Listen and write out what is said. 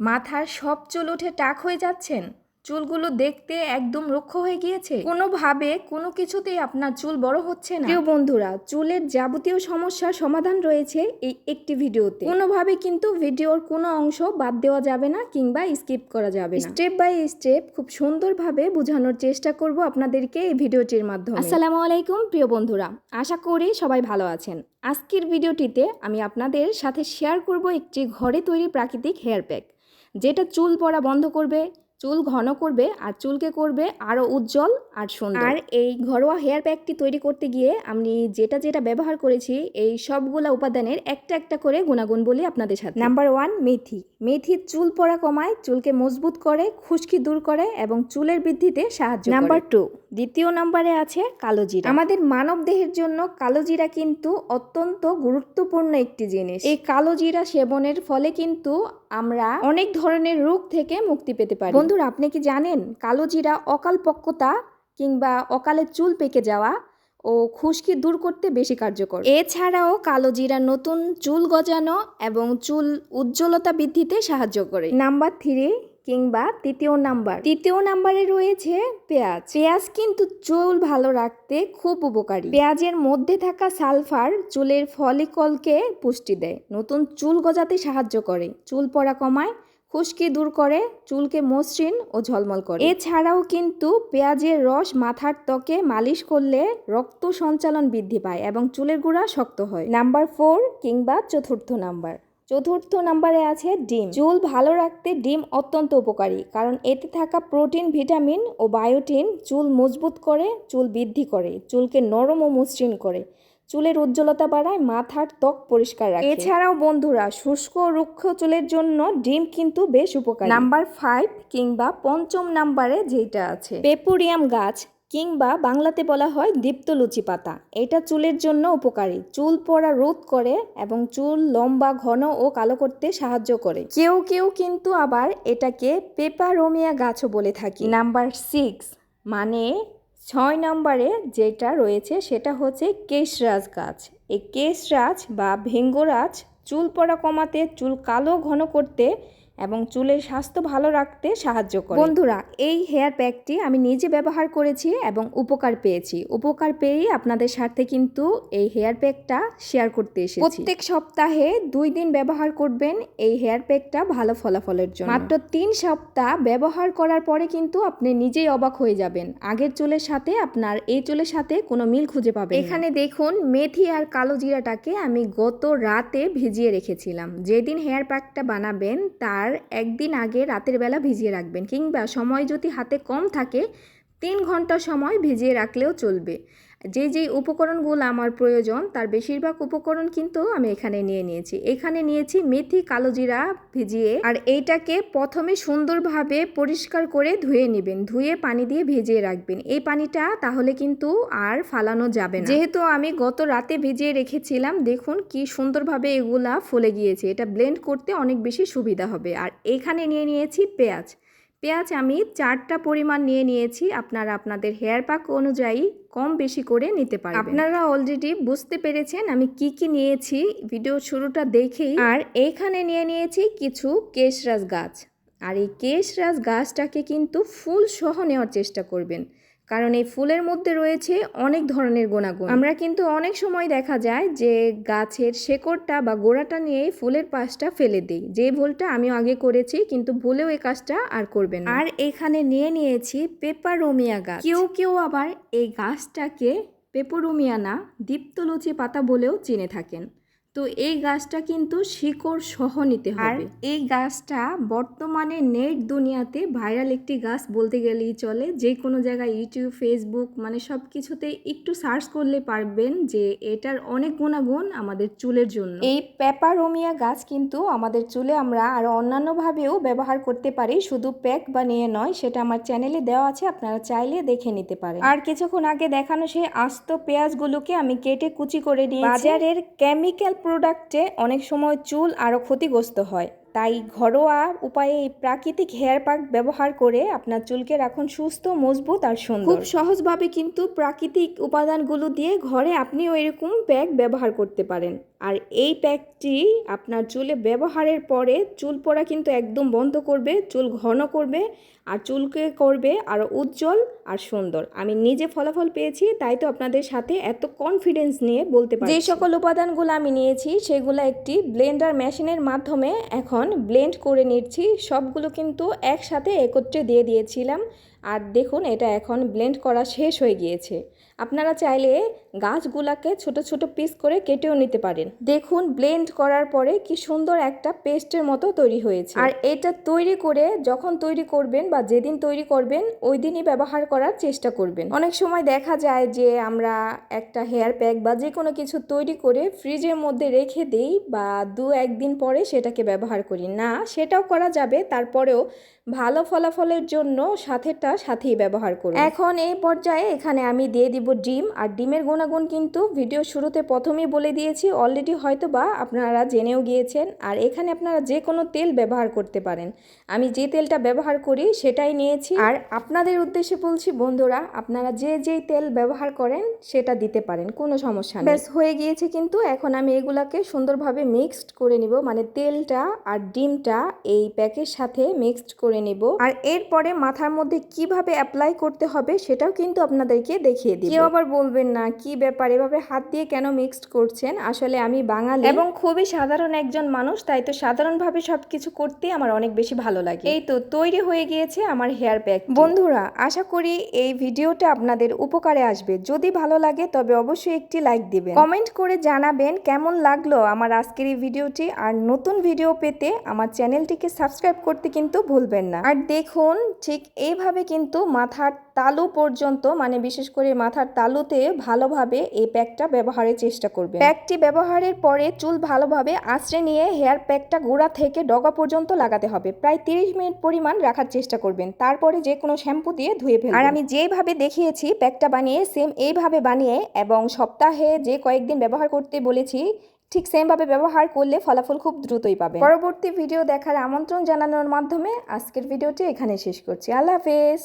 মাথার সব চুল উঠে টাক হয়ে যাচ্ছেন? চুলগুলো দেখতে একদম রুক্ষ হয়ে গিয়েছে। কোনোভাবে কোনো কিছুতেই আপনার চুল বড় হচ্ছে না। প্রিয় বন্ধুরা, চুলের যাবতীয় সমস্যার সমাধান রয়েছে এই একটি ভিডিওতে। কোনোভাবে কিন্তু ভিডিওর কোনো অংশ বাদ দেওয়া যাবে না কিংবা স্কিপ করা যাবে না। স্টেপ বাই স্টেপ খুব সুন্দরভাবে বোঝানোর চেষ্টা করব আপনাদেরকে এই ভিডিওটির মাধ্যমে। আসসালামু আলাইকুম, প্রিয় বন্ধুরা। আশা করি সবাই ভালো আছেন। আজকের ভিডিওটিতে আমি আপনাদের সাথে শেয়ার করব একটি ঘরে তৈরি প্রাকৃতিক হেয়ার প্যাক। যেটা চুল পড়া বন্ধ করবে চুল ঘন করবে আর চুলকে করবে আরও উজ্জ্বল আর সুন্দর। আর এই ঘরোয়া হেয়ার প্যাকটি তৈরি করতে গিয়ে আমি যেটা যেটা ব্যবহার করেছি এই সবগুলা উপাদানের একটা একটা করে গুণাগুণ বলি আপনাদের সাথে। নাম্বার ওয়ান মেথি। মেথি চুল পড়া কমায় চুলকে মজবুত করে খুশকি দূর করে এবং চুলের বৃদ্ধিতে সাহায্য নাম্বার টু দ্বিতীয় নম্বরে আছে কালো জিরা। আমাদের মানব দেহের জন্য কালো জিরা কিন্তু অত্যন্ত গুরুত্বপূর্ণ একটি জিনিস। এই কালো জিরা সেবনের ফলে কিন্তু আমরা অনেক ধরনের রোগ থেকে মুক্তি পেতে পারি। বন্ধুরা আপনি কি জানেন কালো জিরা অকাল পক্কতা কিংবা অকালে চুল পেকে যাওয়া ও খুশকি দূর করতে বেশি কার্যকর? এছাড়াও কালো জিরা নতুন চুল গজানো এবং চুল উজ্জ্বলতা বৃদ্ধিতে সাহায্য করে। নাম্বার থ্রি কিংবা তৃতীয় নাম্বার। তৃতীয় নাম্বারে রয়েছে পেঁয়াজ। পেঁয়াজ কিন্তু চুল ভালো রাখতে খুব উপকারী। পেঁয়াজের মধ্যে থাকা সালফার চুলের ফলিকলকে পুষ্টি দেয়। নতুন চুল গজাতে সাহায্য করে। চুল পড়া কমায়, খুশকি দূর করে, চুলকে মসৃণ ও ঝলমল করে। এছাড়াও কিন্তু পেঁয়াজের রস মাথার ত্বকে মালিশ করলে রক্ত সঞ্চালন বৃদ্ধি পায় এবং চুলের গোড়া শক্ত হয়। নাম্বার ফোর কিংবা চতুর্থ নাম্বার। চতুর্থ নম্বরে আছে ডিম। চুল ভালো রাখতে ডিম অত্যন্ত উপকারী, কারণ এতে থাকা প্রোটিন, ভিটামিন ও বায়োটিন চুল মজবুত করে, চুল বৃদ্ধি করে, চুলকে নরম ও মসৃণ করে, চুলের উজ্জ্বলতা বাড়ায়, মাথার ত্বক পরিষ্কার রাখে। এছাড়াও বন্ধুরা, শুষ্ক ও রুক্ষ চুলের জন্য ডিম কিন্তু বেশ উপকারী। নাম্বার ফাইভ কিংবা পঞ্চম নাম্বারে যেটা আছে, পেপুরিয়াম গাছ। কিংবা বাংলাতে বলা হয় দীপ্ত লুচি পাতা। এটা চুলের জন্য উপকারী। চুল পড়া রোধ করে এবং চুল লম্বা, ঘন ও কালো করতে সাহায্য করে। কেউ কেউ কিন্তু আবার এটাকে পেপারোমিয়া গাছও বলে থাকি। নাম্বার সিক্স মানে ছয় নম্বরে যেটা রয়েছে সেটা হচ্ছে কেশরাজ গাছ। এই কেশরাজ বা ভেঙ্গরাজ চুল পড়া কমাতে, চুল কালো ঘন করতে এবং চুলের স্বাস্থ্য ভালো রাখতে সাহায্য করে। বন্ধুরা, এই হেয়ার প্যাকটি আমি নিজে ব্যবহার করেছি এবং উপকার পেয়েছি। উপকার পেয়েই আপনাদের সাথে কিন্তু এই হেয়ার প্যাকটা শেয়ার করতে এসেছি। প্রত্যেক সপ্তাহে দুই দিন ব্যবহার করবেন এই হেয়ার প্যাকটা ভালো ফলাফলের জন্য। মাত্র তিন সপ্তাহ ব্যবহার করার পরে কিন্তু আপনি নিজেই অবাক হয়ে যাবেন। আগের চুলের সাথে আপনার এই চুলের সাথে কোনো মিল খুঁজে পাবেন এখানে দেখুন, মেথি আর কালো জিরাটাকে আমি গত রাতে ভিজিয়ে রেখেছিলাম। যেদিন হেয়ার প্যাকটা বানাবেন, তার একদিন আগে রাতের বেলা ভিজিয়ে রাখবেন কিংবা সময় যদি হাতে কম থাকে, তিন ঘণ্টা সময় ভিজিয়ে রাখলেও চলবে। যে যেই উপকরণগুলো আমার প্রয়োজন, তার বেশিরভাগ উপকরণ কিন্তু আমি এখানে নিয়ে নিয়েছি। এখানে নিয়েছি মেথি কালো জিরা ভিজিয়ে আর এইটাকে প্রথমে সুন্দরভাবে পরিষ্কার করে ধুয়ে নেবেন। ধুয়ে পানি দিয়ে ভিজিয়ে রাখবেন। এই পানিটা তাহলে কিন্তু আর ফালানো যাবে না। যেহেতু আমি গত রাতে ভিজিয়ে রেখেছিলাম, দেখুন কি সুন্দরভাবে এগুলা ফুলে গিয়েছে। এটা ব্লেন্ড করতে অনেক বেশি সুবিধা হবে। আর এখানে নিয়ে নিয়েছি পেঁয়াজ। পেঁয়াজ আমি চারটা পরিমাণ নিয়ে নিয়েছি। আপনারা আপনাদের হেয়ার প্যাক অনুযায়ী কম বেশি করে নিতে পারেন আপনারা অলরেডি বুঝতে পেরেছেন আমি কি কি নিয়েছি। ভিডিও শুরুটা দেখেই। আর এইখানে নিয়ে নিয়েছি কিছু কেশরাজ গাছ। আর এই কেশরাজ গাছটাকে কিন্তু ফুল সহ নেওয়ার চেষ্টা করবেন। কারণ এই ফুলের মধ্যে রয়েছে অনেক ধরনের গুণাগুণ। আমরা কিন্তু অনেক সময় দেখা যায় যে গাছের শেকড়টা বা গোড়াটা নিয়ে ফুলের পাশটা ফেলে দিই। যে ভুলটা আমিও আগে করেছি, কিন্তু ভুলেও এই কাজটা আর করবেন আর এখানে নিয়ে নিয়েছি পেপারোমিয়া গাছ। কেউ কেউ আবার এই গাছটাকে পেপোরোমিয়া না, দীপ্তলুচি পাতা বলেও চিনে থাকেন। তো এই গাছটা কিন্তু শিকড় সহ নিতে হবে। এই গাছটা বর্তমানে নেট দুনিয়াতে ভাইরাল একটি গাছ বলতে গেলেই চলে। যে কোনো জায়গায় ইউটিউব ফেসবুক মানে সব কিছুতে একটু সার্চ করলে পারবেন যে এটার অনেক গুণাগুণ আমাদের চুলের জন্য। এই পেপারোমিয়া গাছ কিন্তু আমাদের চুলে আমরা আরও অন্যান্যভাবেও ব্যবহার করতে পারি। শুধু প্যাক বানিয়ে নয় সেটা আমার চ্যানেলে দেওয়া আছে আপনারা চাইলে দেখে নিতে পারেন। আর কিছুক্ষণ আগে দেখানো সেই আস্ত পেঁয়াজগুলোকে আমি কেটে কুচি করে নিয়ে বাজারের কেমিক্যাল প্রোডাক্টে অনেক সময় চুল আরও ক্ষতিগ্রস্ত হয়। তাই ঘরোয়া উপায়ে এই প্রাকৃতিক হেয়ার প্যাক ব্যবহার করে আপনার চুলকে রাখুন সুস্থ মজবুত আর সুন্দর। খুব সহজভাবে কিন্তু প্রাকৃতিক উপাদানগুলো দিয়ে ঘরে আপনিও এরকম প্যাক ব্যবহার করতে পারেন। আর এই প্যাকটি আপনার চুলে ব্যবহারের পরে চুল পড়া কিন্তু একদম বন্ধ করবে চুল ঘন করবে আর চুলকে করবে আরও উজ্জ্বল আর সুন্দর। আমি নিজে ফলাফল পেয়েছি তাই তো আপনাদের সাথে এত কনফিডেন্স নিয়ে বলতে পারি যে সকল উপাদানগুলো আমি নিয়েছি সেগুলো একটি ব্লেন্ডার মেশিনের মাধ্যমে এখন ব্লেন্ড করে নিচ্ছি। সবগুলো কিন্তু একসাথে একত্রে দিয়ে দিয়েছিলাম। আর দেখুন, এটা এখন ব্লেন্ড করা শেষ হয়ে গিয়েছে। আপনারা চাইলে গাছগুলাকে ছোট ছোট পিস করে কেটেও নিতে পারেন। দেখুন ব্লেন্ড করার পরে কি সুন্দর একটা পেস্টের মতো তৈরি হয়েছে। আর এটা তৈরি করে যখন তৈরি করবেন বা যেদিন তৈরি করবেন, ওই দিনই ব্যবহার করার চেষ্টা করবেন। অনেক সময় দেখা যায় যে আমরা একটা হেয়ার প্যাক বা যে কোনো কিছু তৈরি করে ফ্রিজের মধ্যে রেখে দেই বা দু একদিন পরে সেটাকে ব্যবহার করি। না, সেটাও করা যাবে, তারপরেও ভালো ফলাফলের জন্য সাথেটা সাথেই ব্যবহার করুন। এখন এই পর্যায়ে এখানে আমি দিয়ে দিব ডিম, আর ডিমের গুণাগুণ কিন্তু ভিডিও শুরুতে প্রথমেই বলে দিয়েছি অলরেডি হয়তো বা আপনারা জেনেও গিয়েছেন। আর এখানে আপনারা যে কোনো তেল ব্যবহার করতে পারেন। আমি যে তেলটা ব্যবহার করি সেটাই নিয়েছি। আর আপনাদের উদ্দেশ্যে বলছি, বন্ধুরা, আপনারা যে যেই তেল ব্যবহার করেন সেটা দিতে পারেন, কোনো সমস্যা ব্যাস, হয়ে গিয়েছে কিন্তু এখন আমি এগুলাকে সুন্দরভাবে মিক্সড করে নিব। মানে তেলটা আর ডিমটা এই প্যাকের সাথে মিক্সড করে নেব। আর এরপরে মাথার মধ্যে কীভাবে অ্যাপ্লাই করতে হবে সেটাও কিন্তু আপনাদেরকে দেখিয়ে দিই কেউ আবার বলবেন না, কি ব্যাপার? এভাবে হাত দিয়ে কেন মিক্সড করছেন? আসলে আমি বাঙালি। এবং খুবই সাধারণ একজন মানুষ তাই তো সাধারণভাবে সবকিছু করতে আমার অনেক বেশি ভালো লাগে। এই তো তৈরি হয়ে গিয়েছে আমার হেয়ার প্যাক বন্ধুরা আশা করি এই ভিডিওটা আপনাদের উপকারে আসবে। যদি ভালো লাগে তবে অবশ্যই একটি লাইক দিবেন। কমেন্ট করে জানাবেন কেমন লাগল আমার আজকের এই ভিডিওটি। আর নতুন ভিডিও পেতে আমার চ্যানেলটিকে সাবস্ক্রাইব করতে কিন্তু ভুলবেন না। আর দেখুন ঠিক এইভাবে কিন্তু মাথার তালু পর্যন্ত মানে বিশেষ করে মাথার তালুতে ভালোভাবে এই প্যাকটা ব্যবহারের চেষ্টা করবে প্যাকটি ব্যবহারের পরে চুল ভালোভাবে আঁচড়ে নিয়ে হেয়ার প্যাকটা গোড়া থেকে ডগা পর্যন্ত লাগাতে হবে। প্রায় তিরিশ মিনিট পরিমাণ রাখার চেষ্টা করবেন। তারপরে যে কোনো শ্যাম্পু দিয়ে ধুয়ে ফেলবেন। আর আমি যেভাবে দেখিয়েছি, প্যাকটা বানিয়ে সেম এইভাবে বানিয়ে এবং সপ্তাহে যে কয়েকদিন ব্যবহার করতে বলেছি, ঠিক সেমভাবে ব্যবহার করলে ফলাফল খুব দ্রুতই পাবে পরবর্তী ভিডিও দেখার আমন্ত্রণ জানানোর মাধ্যমে আজকের ভিডিওটি এখানে শেষ করছি। আল্লাহ হাফেজ।